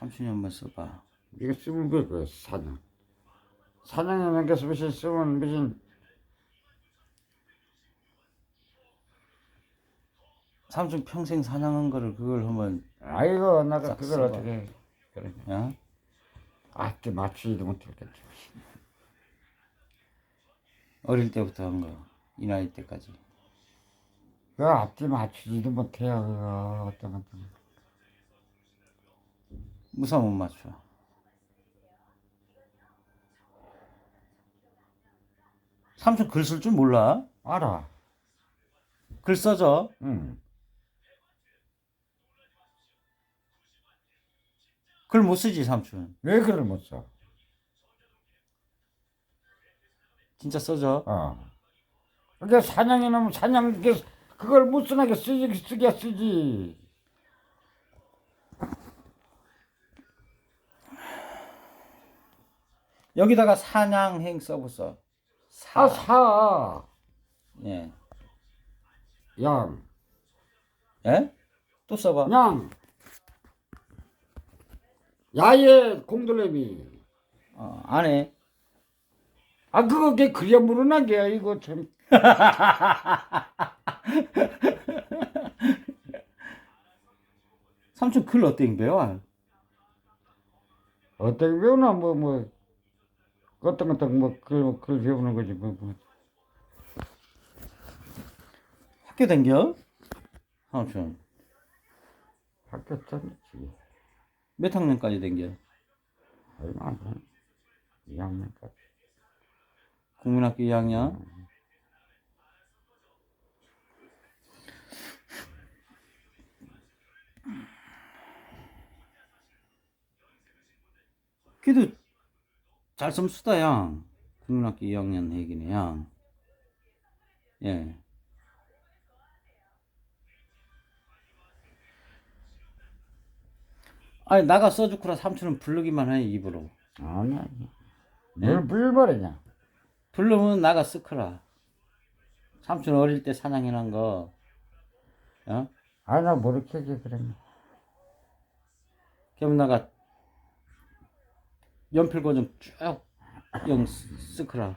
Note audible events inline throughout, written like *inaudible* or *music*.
삼촌이 한번 써봐. 이거 쓰면 뭐, 그 사냥. 사냥이라는 게 무슨 쓰면 무슨, 삼촌 평생 사냥한 거를 그걸 하면 아이고, 싹 그걸 써봐. 어떻게, 해. 그래. 야 아, 때 맞추지도 못했겠지. 어릴 때부터 한 거. 이 나이 때까지. 그 앞뒤 맞추지도 못해요, 그거. 어떤 것도. 무사 못 맞춰. 삼촌 글 쓸 줄 몰라? 알아. 글 써줘. 응. 글 못 쓰지 삼촌. 왜 글을 못 써? 진짜 써줘. 어. 근데 사냥이 놈 사냥 그 그걸 못 쓰나게 쓰지 쓰게 쓰지. 여기다가 사냥행 써보소. 사. 아 사. 예. 양. 예? 또 써봐. 양. 야의 공돌레미. 어, 안 해. 아 그거 걔 그려 모르는 게 이거 참. 삼촌 글 배워? 어떻게 배우나 뭐 뭐. 어떤 것도 뭐글글 배우는 거지 뭐 뭐. 학교 댕겨? 삼촌. 학교 다녔지. 몇 학년까지 댕겨? 얼마 안 돼. 2학년까지. 국민학교 2학년? 그래도 잘 섬수다 양 국민학교 2학년 얘기네 양 예. 아니 나가 써주쿠라 삼촌은 부르기만 해 입으로 아니 아니. 뭘 불버리냐? 부르면 나가 쓰크라 삼촌 어릴 때 사냥해난 거 어? 아니 나 모르겠지 그러면. 그럼 나가 연필 고정 쭉영 쓰크라.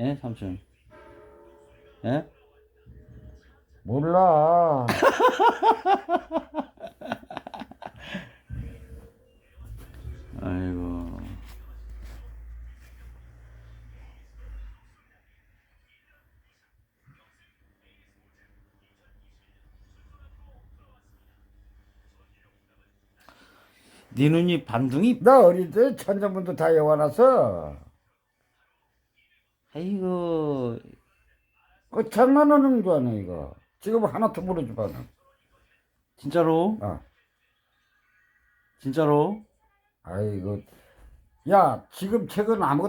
예 삼촌. 예? 몰라. *laughs* 아이고 네 눈이 반둥이 나 어릴 때 천장문도 다 여와놨어. 아이고 그 장난하는 줄 아네 이거. 지금 하나 더 물어줘봐. 너. 진짜로 어. 진짜로 아이고. 야 지금 책은 아무것도